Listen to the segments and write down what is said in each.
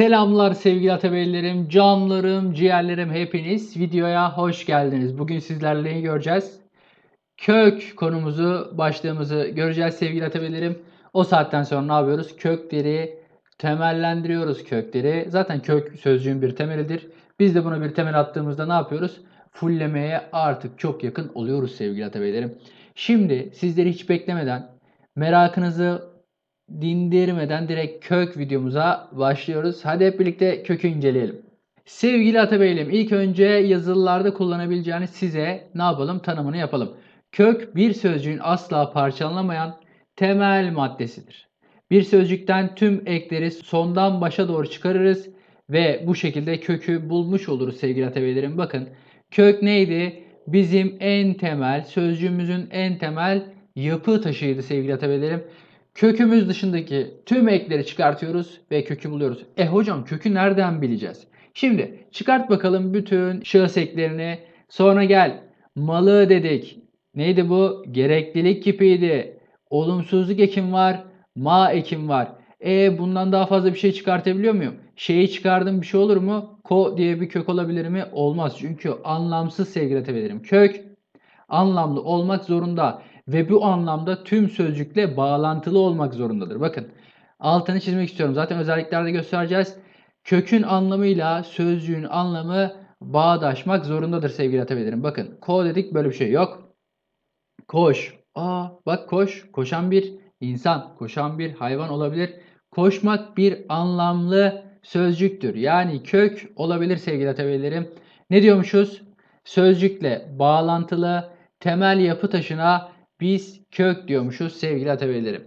Selamlar sevgili atabeylerim, canlarım, ciğerlerim hepiniz videoya hoş geldiniz. Bugün sizlerle neyi göreceğiz? Kök konumuzu, başlığımızı göreceğiz sevgili atabeylerim. O saatten sonra ne yapıyoruz? Kökleri temellendiriyoruz kökleri. Zaten kök sözcüğün bir temelidir. Biz de buna bir temel attığımızda ne yapıyoruz? Fullemeye artık çok yakın oluyoruz sevgili atabeylerim. Şimdi sizleri hiç beklemeden merakınızı dindirmeden direkt kök videomuza başlıyoruz. Hadi hep birlikte kökü inceleyelim. Sevgili Atabeylim ilk önce yazılılarda kullanabileceğiniz size ne yapalım tanımını yapalım. Kök bir sözcüğün asla parçalanamayan temel maddesidir. Bir sözcükten tüm ekleri sondan başa doğru çıkarırız ve bu şekilde kökü bulmuş oluruz sevgili Atabeylerim. Bakın kök neydi? Bizim en temel, sözcüğümüzün en temel yapı taşıydı sevgili Atabeylerim. Kökümüz dışındaki tüm ekleri çıkartıyoruz ve kökü buluyoruz. E hocam kökü nereden bileceğiz? Şimdi çıkart bakalım bütün şahıs eklerini. Sonra gel malı dedik. Neydi bu? Gereklilik kipiydi. Olumsuzluk ekim var. Ma ekim var. E bundan daha fazla bir şey çıkartabiliyor muyum? Şeyi çıkardım bir şey olur mu? Ko diye bir kök olabilir mi? Olmaz. Çünkü anlamsız sevgili atabilirim. Kök anlamlı olmak zorunda ve bu anlamda tüm sözcükle bağlantılı olmak zorundadır. Bakın altını çizmek istiyorum. Zaten özelliklerde göstereceğiz. Kökün anlamıyla sözcüğün anlamı bağdaşmak zorundadır sevgili atabilirim. Bakın ko dedik böyle bir şey yok. Koş. Aa bak koş. Koşan bir insan, koşan bir hayvan olabilir. Koşmak bir anlamlı sözcüktür. Yani kök olabilir sevgili atabilirim. Ne diyormuşuz? Sözcükle bağlantılı temel yapı taşına biz kök diyormuşuz sevgili atabeylerim.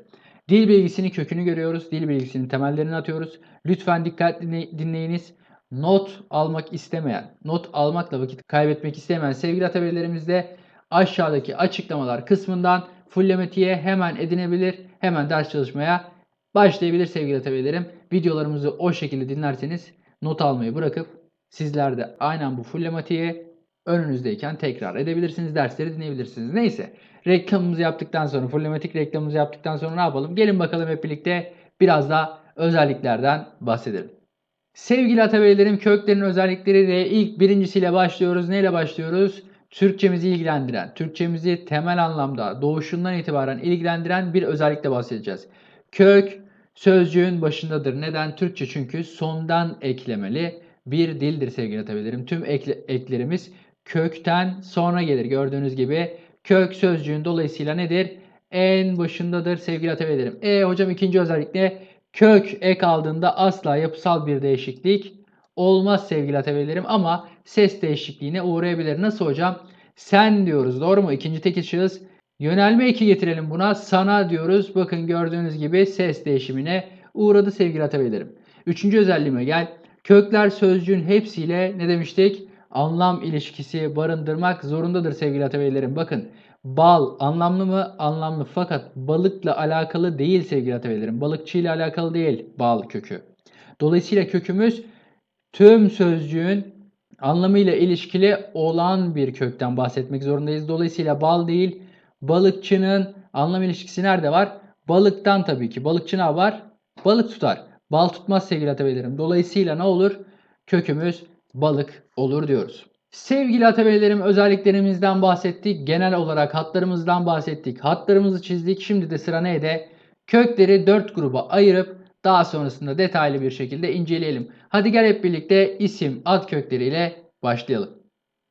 Dil bilgisinin kökünü görüyoruz. Dil bilgisinin temellerini atıyoruz. Lütfen dikkatli dinleyiniz. Not almak istemeyen, not almakla vakit kaybetmek istemeyen sevgili atabeylerimiz de aşağıdaki açıklamalar kısmından fullemetiğe hemen edinebilir. Hemen ders çalışmaya başlayabilir sevgili atabeylerim. Videolarımızı o şekilde dinlerseniz not almayı bırakıp sizler de aynen bu fullematiğe önünüzdeyken tekrar edebilirsiniz. Dersleri dinleyebilirsiniz. Neyse reklamımızı yaptıktan sonra, fullematik reklamımızı yaptıktan sonra ne yapalım? Gelin bakalım hep birlikte biraz da özelliklerden bahsedelim. Sevgili atabeylerim köklerin özellikleriyle ilk birincisiyle başlıyoruz. Neyle başlıyoruz? Türkçemizi ilgilendiren, Türkçemizi temel anlamda doğuşundan itibaren ilgilendiren bir özellikle bahsedeceğiz. Kök sözcüğün başındadır. Neden? Türkçe çünkü sondan eklemeli bir dildir sevgili atabeylerim. Tüm ekle, eklerimiz kökten sonra gelir. Gördüğünüz gibi kök sözcüğün dolayısıyla nedir? En başındadır sevgili atabeylerim. E hocam ikinci özellik ne? Kök ek aldığında asla yapısal bir değişiklik olmaz sevgili atabeylerim ama ses değişikliğine uğrayabilir. Nasıl hocam? Sen diyoruz doğru mu? İkinci tekil. Yönelme eki getirelim buna. Sana diyoruz. Bakın gördüğünüz gibi ses değişimine uğradı sevgili atabeylerim. Üçüncü özelliğime gel. Kökler sözcüğün hepsiyle ne demiştik? Anlam ilişkisi barındırmak zorundadır sevgili atabeylerim. Bakın bal anlamlı mı? Anlamlı fakat balıkla alakalı değil sevgili atabeylerim. Balıkçı ile alakalı değil bal kökü. Dolayısıyla kökümüz tüm sözcüğün anlamıyla ilişkili olan bir kökten bahsetmek zorundayız. Dolayısıyla bal değil balıkçının anlam ilişkisi nerede var? Balıktan tabii ki. Balıkçı ne var? Balık tutar. Bal tutmaz sevgili atabeylerim. Dolayısıyla ne olur? Kökümüz balık olur diyoruz. Sevgili atabeylerim özelliklerimizden bahsettik. Genel olarak hatlarımızdan bahsettik. Hatlarımızı çizdik. Şimdi de sıra neydi? Kökleri 4 gruba ayırıp daha sonrasında detaylı bir şekilde inceleyelim. Hadi gel hep birlikte isim ad kökleriyle başlayalım.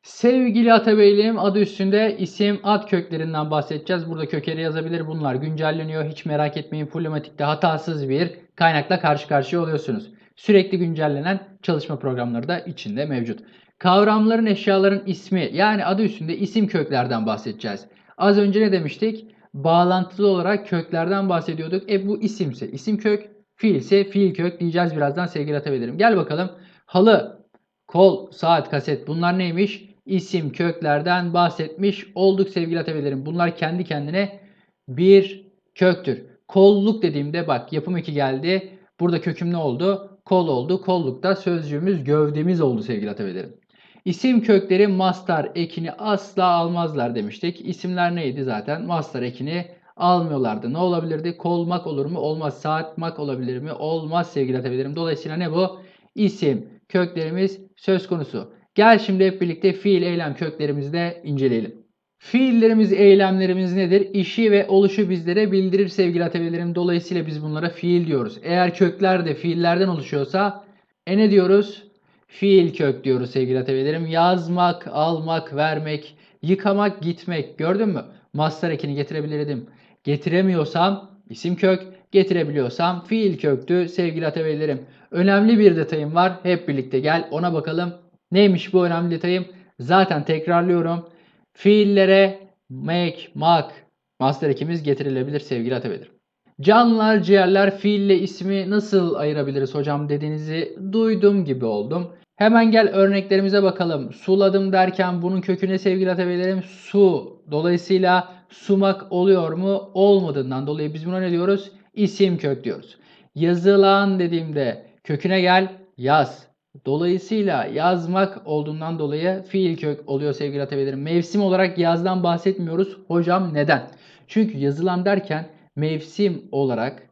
Sevgili Atabeyliğim adı üstünde isim ad köklerinden bahsedeceğiz. Burada kökleri yazabilir. Bunlar güncelleniyor. Hiç merak etmeyin. Fullematik'te hatasız bir kaynakla karşı karşıya oluyorsunuz. Sürekli güncellenen çalışma programları da içinde mevcut. Kavramların, eşyaların ismi yani adı üstünde isim köklerden bahsedeceğiz. Az önce ne demiştik? Bağlantılı olarak köklerden bahsediyorduk. E bu isimse isim kök, fiilse fiil kök diyeceğiz birazdan sevgili atabilirim. Gel bakalım. Halı, kol, saat, kaset bunlar neymiş? İsim köklerden bahsetmiş olduk sevgili atabilirim. Bunlar kendi kendine bir köktür. Kolluk dediğimde bak yapım eki geldi. Burada köküm ne oldu? Kol oldu. Kollukta sözcüğümüz gövdemiz oldu sevgili atabilirim. İsim kökleri mastar ekini asla almazlar demiştik. İsimler neydi zaten? Mastar ekini almıyorlardı. Ne olabilirdi? Kolmak olur mu? Olmaz. Saatmak olabilir mi? Olmaz sevgili atabilirim. Dolayısıyla ne bu? isim köklerimiz söz konusu. Gel şimdi hep birlikte fiil eylem köklerimizi de inceleyelim. Fiillerimiz, eylemlerimiz nedir? İşi ve oluşu bizlere bildirir sevgili atevelerim. Dolayısıyla biz bunlara fiil diyoruz. Eğer kökler de fiillerden oluşuyorsa e ne diyoruz? Fiil kök diyoruz sevgili atevelerim. Yazmak, almak, vermek, yıkamak, gitmek. Gördün mü? Master ekini getirebilirdim. Getiremiyorsam isim kök, getirebiliyorsam fiil köktü sevgili atevelerim. Önemli bir detayım var. Hep birlikte gel ona bakalım. Neymiş bu önemli detayım? Zaten tekrarlıyorum. Fiillere make, mak, master ekimiz getirilebilir sevgili atevelerim. Canlılar, ciğerler, fiille ismi nasıl ayırabiliriz hocam dediğinizi duydum gibi oldum. Hemen gel örneklerimize bakalım. Suladım derken bunun köküne sevgili atevelerim su. Dolayısıyla sumak oluyor mu? Olmadığından dolayı biz buna ne diyoruz? İsim kök diyoruz. Yazılan dediğimde köküne gel yaz. Dolayısıyla yazmak olduğundan dolayı fiil kök oluyor sevgili atevelerim. Mevsim olarak yazdan bahsetmiyoruz. Hocam neden? Çünkü yazılan derken mevsim olarak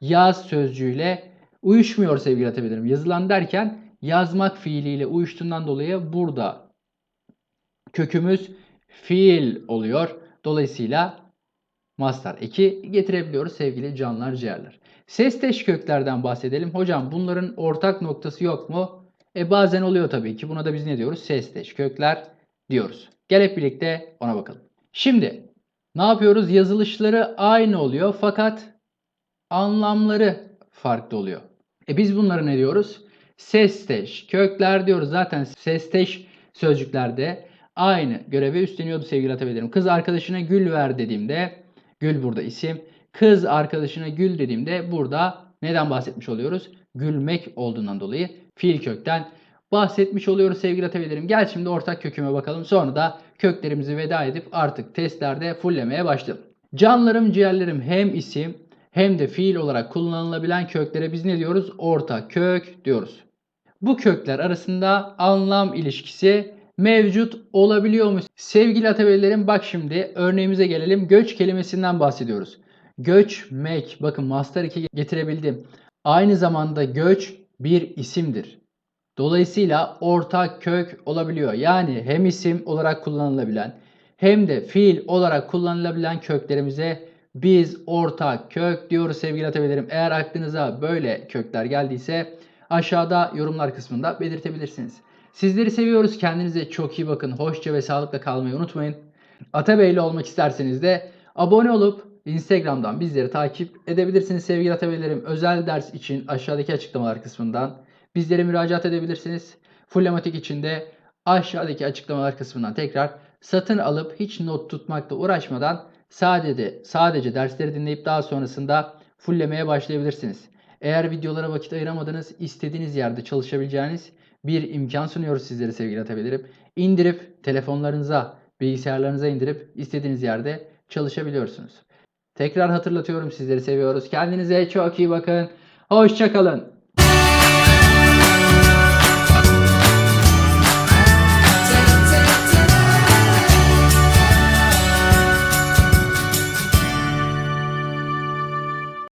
yaz sözcüğüyle uyuşmuyor sevgili atevelerim. Yazılan derken yazmak fiiliyle uyuştuğundan dolayı burada kökümüz fiil oluyor. Dolayısıyla mastar eki getirebiliyoruz sevgili canlılar ciğerler. Sesteş köklerden bahsedelim. Hocam bunların ortak noktası yok mu? E bazen oluyor tabii ki. Buna da biz ne diyoruz? Sesteş kökler diyoruz. Gel hep birlikte ona bakalım. Şimdi ne yapıyoruz? Yazılışları aynı oluyor fakat anlamları farklı oluyor. E biz bunları ne diyoruz? Sesteş kökler diyoruz. Zaten sesteş sözcüklerde aynı görevi üstleniyordu sevgili atabilirim. Kız arkadaşına gül ver dediğimde gül burada isim. Kız arkadaşına gül dediğimde burada neden bahsetmiş oluyoruz? Gülmek olduğundan dolayı fiil kökten bahsetmiş oluyoruz sevgili atabilirim. Gel şimdi ortak köküme bakalım. Sonra da köklerimizi veda edip artık testlerde fullemeye başlayalım. Canlarım, ciğerlerim hem isim hem de fiil olarak kullanılabilen köklere biz ne diyoruz? Ortak kök diyoruz. Bu kökler arasında anlam ilişkisi mevcut olabiliyor mu? Sevgili atabeylerim bak şimdi örneğimize gelelim. Göç kelimesinden bahsediyoruz. Göçmek. Bakın master 2 getirebildim. Aynı zamanda göç bir isimdir. Dolayısıyla ortak kök olabiliyor. Yani hem isim olarak kullanılabilen hem de fiil olarak kullanılabilen köklerimize biz ortak kök diyoruz sevgili atabeylerim. Eğer aklınıza böyle kökler geldiyse aşağıda yorumlar kısmında belirtebilirsiniz. Sizleri seviyoruz. Kendinize çok iyi bakın. Hoşça ve sağlıkla kalmayı unutmayın. Atabeyli olmak isterseniz de abone olup Instagram'dan bizleri takip edebilirsiniz sevgili atabeylerim. Özel ders için aşağıdaki açıklamalar kısmından bizlere müracaat edebilirsiniz. Fullematik için de aşağıdaki açıklamalar kısmından tekrar satın alıp hiç not tutmakla uğraşmadan sadece sadece dersleri dinleyip daha sonrasında fulllemeye başlayabilirsiniz. Eğer videolara vakit ayıramadınız, istediğiniz yerde çalışabileceğiniz bir imkan sunuyoruz sizlere sevgili atabilirim. İndirip telefonlarınıza, bilgisayarlarınıza indirip istediğiniz yerde çalışabiliyorsunuz. Tekrar hatırlatıyorum sizleri seviyoruz. Kendinize çok iyi bakın. Hoşçakalın.